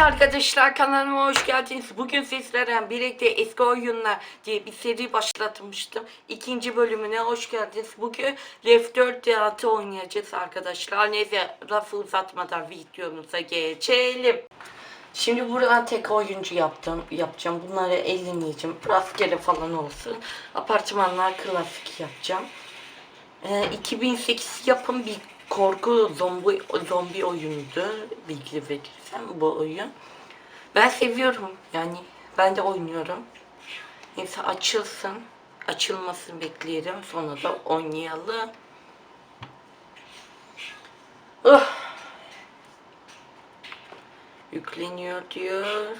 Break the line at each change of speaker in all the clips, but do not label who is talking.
Arkadaşlar kanalıma hoş geldiniz. Bugün sizlere birlikte eski oyunlar diye bir seri başlatmıştım. İkinci bölümüne hoş geldiniz. Bugün Left 4 Dead'i oynayacağız arkadaşlar. Neyse lafı uzatmadan videomuza geçelim. Şimdi buradan tek oyuncu yaptım, yapacağım. Bunları ellemeyeceğim. Rastgele falan olsun. Apartmanlar klasik yapacağım. Ee, 2008 yapım bir korku zombi zombi oyunuydu. Bilgi verirsem bu oyun. Ben seviyorum yani. Ben de oynuyorum. Neyse açılsın. Açılmasını bekleyelim. Sonra da oynayalım. Oh. Yükleniyor diyor.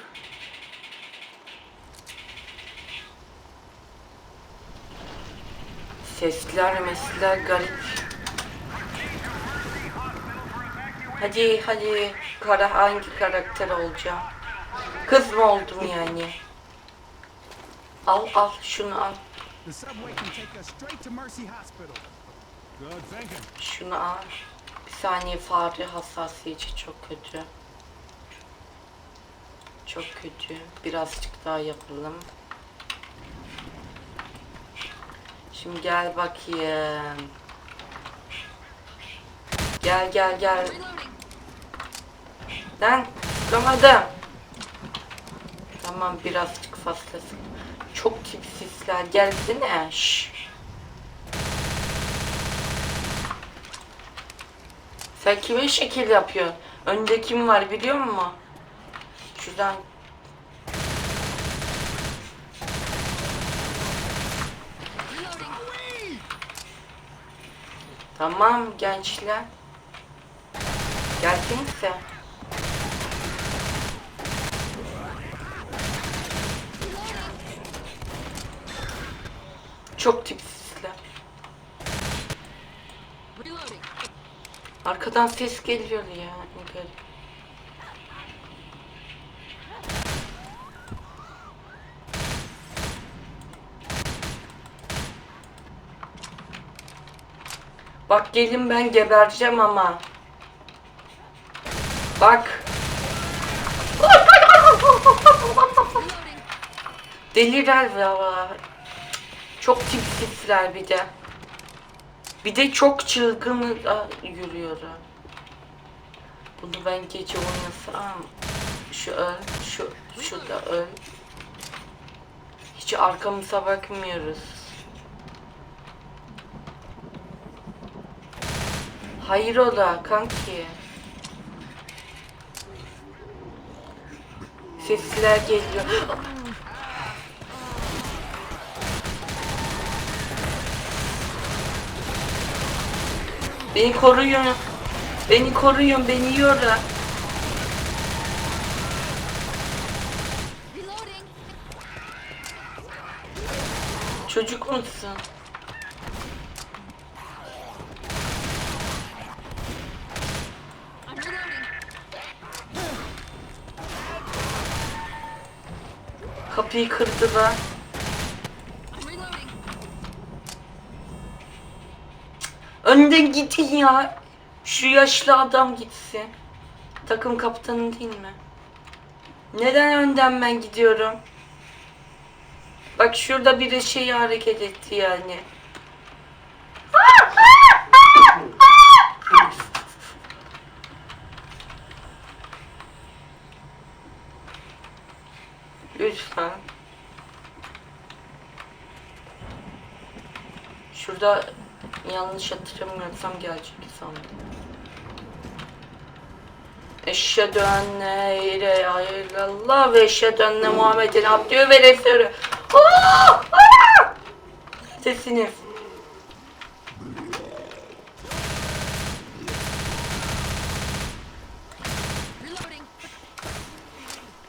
Sesler mesler garip. Hadi hadi kara hangi karakter olacağım? Kız mı oldum yani? Al al şunu al. Şunu al. Bir saniye fare hassasiyeti çok kötü. Çok kötü. Birazcık daha yapalım. Şimdi gel bakayım. Gel gel gel. Lan tutamadım. Tamam birazcık fazlası. Çok tipsizler. Gelsene. Şşş. Sen kime şekil yapıyorsun? Önde kim var biliyor musun? Şuradan Tamam gençler. Gelsenize. Çok tipsizler. Arkadan ses geliyor ya. Bak gelin ben gebereceğim ama. Bak. Deliler ya. Çok tipsizler bir de. Bir de çok çılgın yürüyor. Bunu ben gece oynasam. Şu öl, şu, şu da öl. Hiç arkamıza bakmıyoruz. Hayır ola kanki. Sesler geliyor. Beni koruyun. Beni koruyun, beni yiyorlar. Çocuk musun? Kapıyı kırdılar. Önden gidin ya. Şu yaşlı adam gitsin. Takım kaptanı değil mi? Neden önden ben gidiyorum? Bak şurada biri şey hareket etti yani. Lütfen. Şurada yanlış hatırlamıyorsam gelecek sandım. Eşhedü enne ilahe illallah ve eşhedü enne Muhammedin abdühü ve resulü. Sesiniz.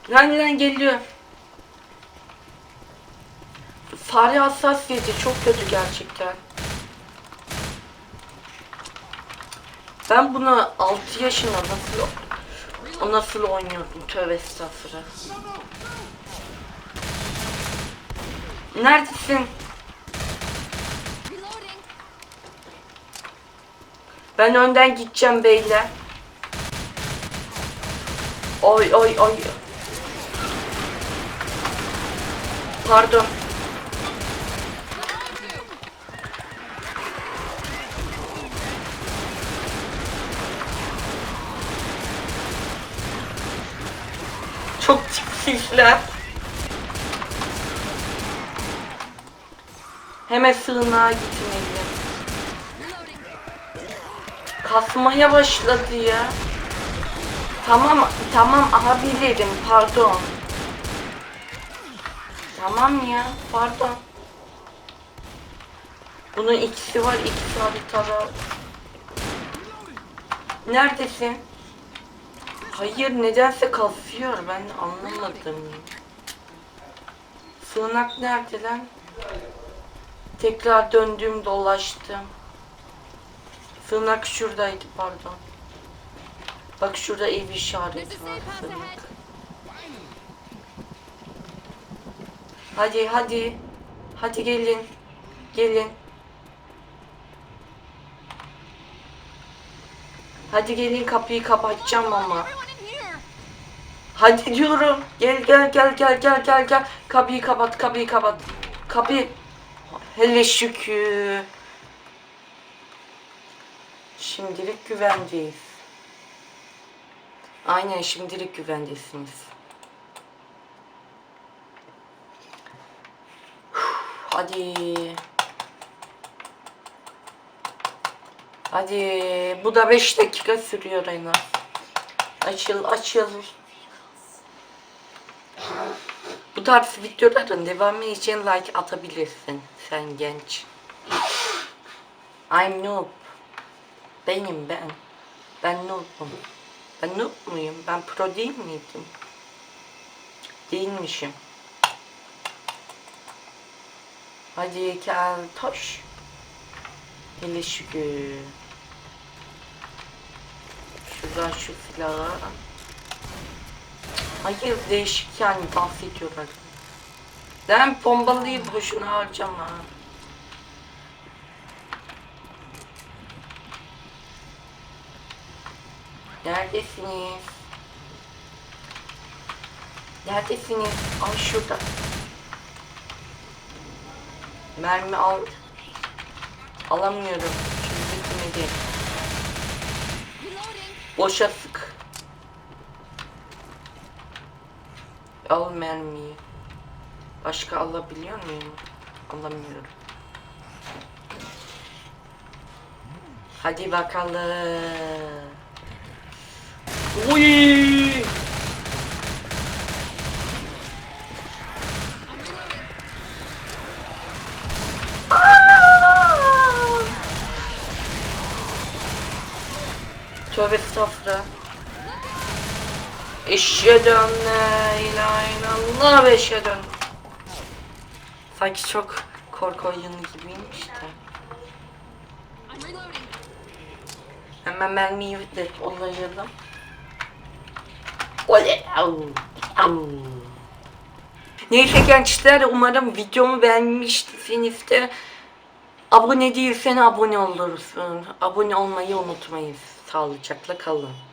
Lan lan geliyor. Fare hassasiyeti çok kötü gerçekten. Ben bunu 6 yaşında nasıl o nasıl oynuyordum tövbe estağfurullah. Neredesin? Ben önden gideceğim beyler. Oy oy oy. Pardon. Çok tipsizler. Hemen sığınağa gitmeliyim. Kasmaya başladı ya. Tamam, tamam abilerim pardon. Tamam ya, pardon. Bunun ikisi var, ikisi haritada. Neredesin? Hayır, nedense kasıyor. Ben anlamadım. Sığınak nerede lan? Tekrar döndüm, dolaştım. Sığınak şuradaydı, pardon. Bak şurada ev işareti var. Sığınak. Hadi hadi. Hadi gelin. Gelin. Hadi gelin kapıyı kapatacağım ama. Hadi diyorum. Gel gel gel gel gel gel gel. Kapıyı kapat kapıyı kapat. Kapıyı. Hele şükür. Şimdilik güvendeyiz. Aynen şimdilik güvendesiniz. Hadi. Hadi. Bu da 5 dakika sürüyor en az. Açıl açıl. Bu tarz videoların devamı için like atabilirsin sen genç. I'm noob. Benim ben. Ben noobum. Ben noob muyum? Ben pro değil miydim? Değilmişim. Hadi gel toş. Hele şükür. Şuradan şu silahı. Hayır değişik yani bahsediyorlar. Ben bombalıyı boşuna harcama. Neredesiniz? Neredesiniz? Ay şurada. Mermi al. Alamıyorum. Şimdi bitmedi. Boşa Al mermiyi. Başka alabiliyor muyum? Alamıyorum. Hadi bakalım. Uy! Tövbe estağfurullah. Eşhedü en la ilahe illallah ve eşhedü Sanki çok korku oyunu gibiymiş de. Hemen mermiyi de olayalım. Oley! Au! Neyse gençler umarım videomu beğenmişsiniz de abone değilsen abone olursun. Abone olmayı unutmayın. Sağlıcakla kalın.